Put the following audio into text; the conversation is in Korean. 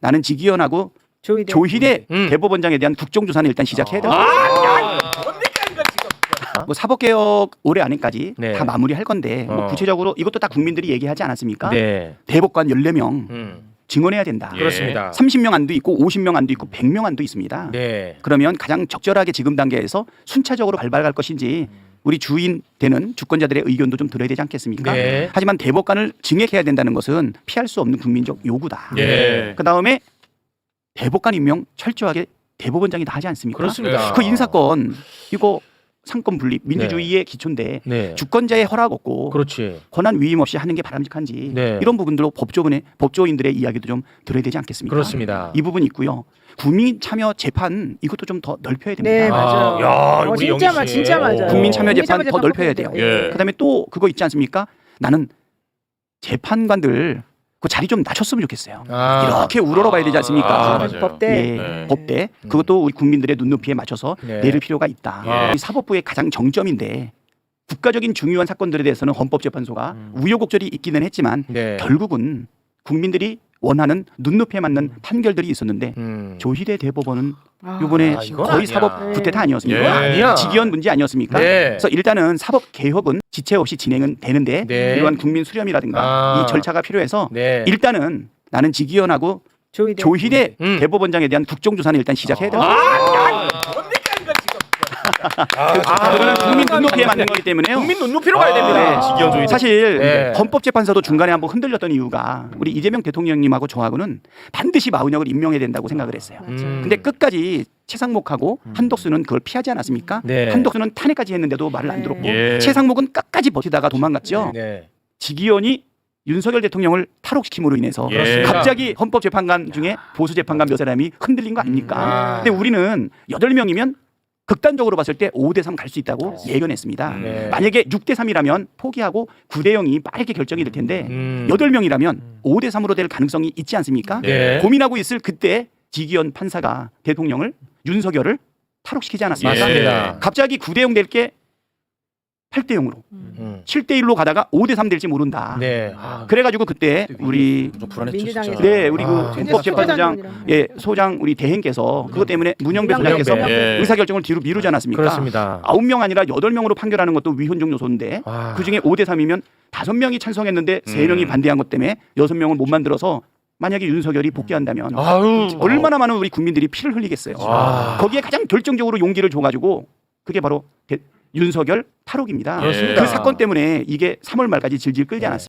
나는 지기현하고 조희대. 조희대 음. 대법원장에 대한 국정조사는 일단 시작해야 돼요. 아, 뭐 사법개혁 올해 안에까지 네. 다 마무리할 건데 뭐 어. 구체적으로 이것도 다 국민들이 얘기하지 않았습니까? 네. 대법관 14명 음. 증언해야 된다. 예. 그렇습니다. 30명 안도 있고 50명 안도 있고 100명 안도 있습니다. 네. 그러면 가장 적절하게 지금 단계에서 순차적으로 발발할 것인지 우리 주인 되는 주권자들의 의견도 좀 들어야 되지 않겠습니까? 네. 하지만 대법관을 증액해야 된다는 것은 피할 수 없는 국민적 요구다. 예. 그 다음에 대법관 임명 철저하게 대법원장이 다 하지 않습니까? 그렇습니다. 그 인사권 이거 상권 분립 민주주의의 기초인데 네. 주권자의 허락 없고 그렇지. 권한 위임 없이 하는 게 바람직한지 네. 이런 부분들로 법조인의 법조인들의 이야기도 좀 들어야 되지 않겠습니까? 그렇습니다. 이 부분이 있고요. 국민 참여 재판 이것도 좀 더 넓혀야 됩니다. 네, 맞아요. 아, 야, 어, 우리 진짜 영희 씨. 진짜 맞아요. 국민 참여 재판 더 넓혀야 돼요. 예. 그다음에 또 그거 있지 않습니까? 나는 재판관들 그 자리 좀 낮췄으면 좋겠어요. 아. 이렇게 우러러봐야 되지 않습니까? 아, 맞아요. 법대. 예, 네. 법대 그것도 우리 국민들의 눈높이에 맞춰서 네. 내릴 필요가 있다. 예. 이 사법부의 가장 정점인데 국가적인 중요한 사건들에 대해서는 헌법재판소가 우여곡절이 있기는 했지만 음. 네. 결국은 국민들이 원하는 눈높이에 맞는 판결들이 있었는데 음. 조희대 대법원은 아. 이번에 아, 이건 거의 아니야. 사법 구태타 아니었습니까? 예. 아니야. 직위원 문제 아니었습니까? 네. 그래서 일단은 사법 개혁은 지체 없이 진행은 되는데 네. 이러한 국민 수렴이라든가 아. 이 절차가 필요해서 네. 일단은 나는 직위원하고 조희대. 조희대 음. 대법원장에 대한 국정조사는 일단 시작해야 된다. 아, 그거는 국민 눈높이에 맞는 거기 때문에요. 국민 눈높이로 가야 됩니다. 지기현 조희 사실 네. 헌법재판소도 중간에 한번 흔들렸던 이유가 우리 이재명 대통령님하고 저하고는 반드시 마은혁을 임명해야 된다고 생각을 했어요. 음. 근데 끝까지 최상목하고 한덕수는 그걸 피하지 않았습니까? 네. 한덕수는 탄핵까지 했는데도 말을 안 네. 들었고 예. 최상목은 끝까지 버티다가 도망갔죠. 네. 지기현이 윤석열 대통령을 탈옥시킴으로 인해서 예. 갑자기 헌법재판관 중에 보수 재판관 몇 사람이 흔들린 거 아닙니까? 아. 근데 우리는 여덟 명이면 극단적으로 봤을 때 5대 3 갈 수 있다고 예견했습니다. 네. 만약에 6대 3이라면 포기하고 9대 0이 빠르게 결정이 될 텐데 음. 여덟 명이라면 5대 3으로 될 가능성이 있지 않습니까? 네. 고민하고 있을 그때 지기현 판사가 대통령을 윤석열을 탈옥시키지 않았습니까? 예. 맞습니다. 갑자기 9대 0 될 게 8대 0으로 음. 7대 1로 가다가 5대 3 될지 모른다. 네. 아, 그래 가지고 그때 우리 좀 불안했죠 민주당에서. 진짜. 네 우리 그 아. 헌법재판소장 소장님이랑. 예 소장 우리 대행께서 그것 때문에 문영배 문영배. 소장께서 예. 의사 결정을 뒤로 미루지 않았습니까? 그렇습니다. 아홉 명 아니라 여덟 명으로 판결하는 것도 위헌적 요소인데 아. 그 중에 5대 3이면 다섯 명이 찬성했는데 세 음. 명이 반대한 것 때문에 여섯 명을 못 만들어서 만약에 윤석열이 복귀한다면 아유. 얼마나 많은 우리 국민들이 피를 흘리겠어요. 아. 거기에 가장 결정적으로 용기를 줘 가지고 그게 바로 대- 윤석열 탈옥입니다. 그렇습니다. 그 사건 때문에 이게 3월 말까지 질질 끌지 않았어요.